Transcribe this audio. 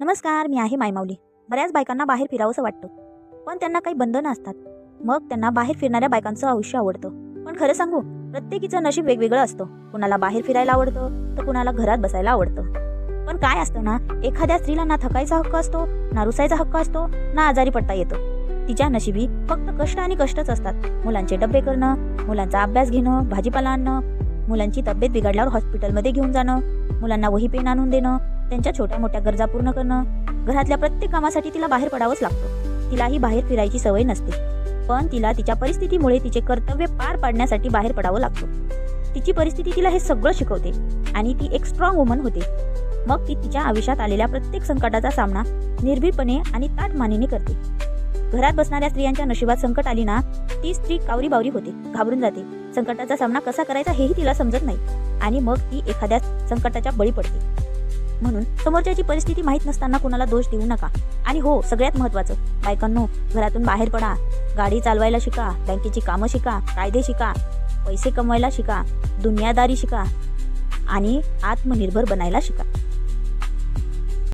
नमस्कार मी आहे मायमावली बऱ्याच बायकांना बाहेर फिरावंसं वाटतं. पण त्यांना काही बंधनं असतात. मग त्यांना बाहेर फिरणाऱ्या बायकांचं आयुष्य आवडतं. पण खरं सांगू प्रत्येकीचं नशीब वेगवेगळं असतं. कुणाला बाहेर फिरायला आवडतं तर कुणाला घरात बसायला आवडतं. पण काय असतं ना एखाद्या स्त्रीला ना थकायचा हक्क असतो ना रुसायचा हक्क असतो ना आजारी पडता येतो. तिच्या नशिबी फक्त कष्ट आणि कष्टच असतात. मुलांचे डबे करणं मुलांचा अभ्यास घेणं भाजीपाला आणणं मुलांची तब्येत बिघडल्यावर हॉस्पिटलमध्ये घेऊन जाणं मुलांना वही पेन आणून देणं त्यांच्या छोट्या मोठ्या गरजा पूर्ण करणं घरातल्या प्रत्येक कामासाठी तिला बाहेर पडावंच लागतं. तिलाही बाहेर फिरायची सवय नसते. पण तिला तिच्या परिस्थितीमुळे तिचे कर्तव्य पार पाडण्यासाठी बाहेर पडावं लागतं. तिची परिस्थिती तिला हे सगळं शिकवते आणि ती एक स्ट्रॉंग वुमन होते. मग ती तिच्या आयुष्यात आलेल्या प्रत्येक संकटाचा सामना निर्भीडपणे आणि ताटमानीने करते. घरात बसणाऱ्या स्त्रियांच्या नशिबात संकट आली ना ती स्त्री कावरी बावरी होते घाबरून जाते. संकटाचा सामना कसा करायचा हेही तिला समजत नाही आणि मग ती एखाद्या संकटाच्या बळी पडते. म्हणून समोरच्याची परिस्थिती माहीत नसताना कुणाला दोष देऊ नका. आणि हो सगळ्यात महत्त्वाचं बायकांनो घरातून बाहेर पडा. गाडी चालवायला शिका बँकेची कामं शिका कायदे शिका पैसे कमवायला शिका दुनियादारी शिका आणि आत्मनिर्भर बनायला शिका.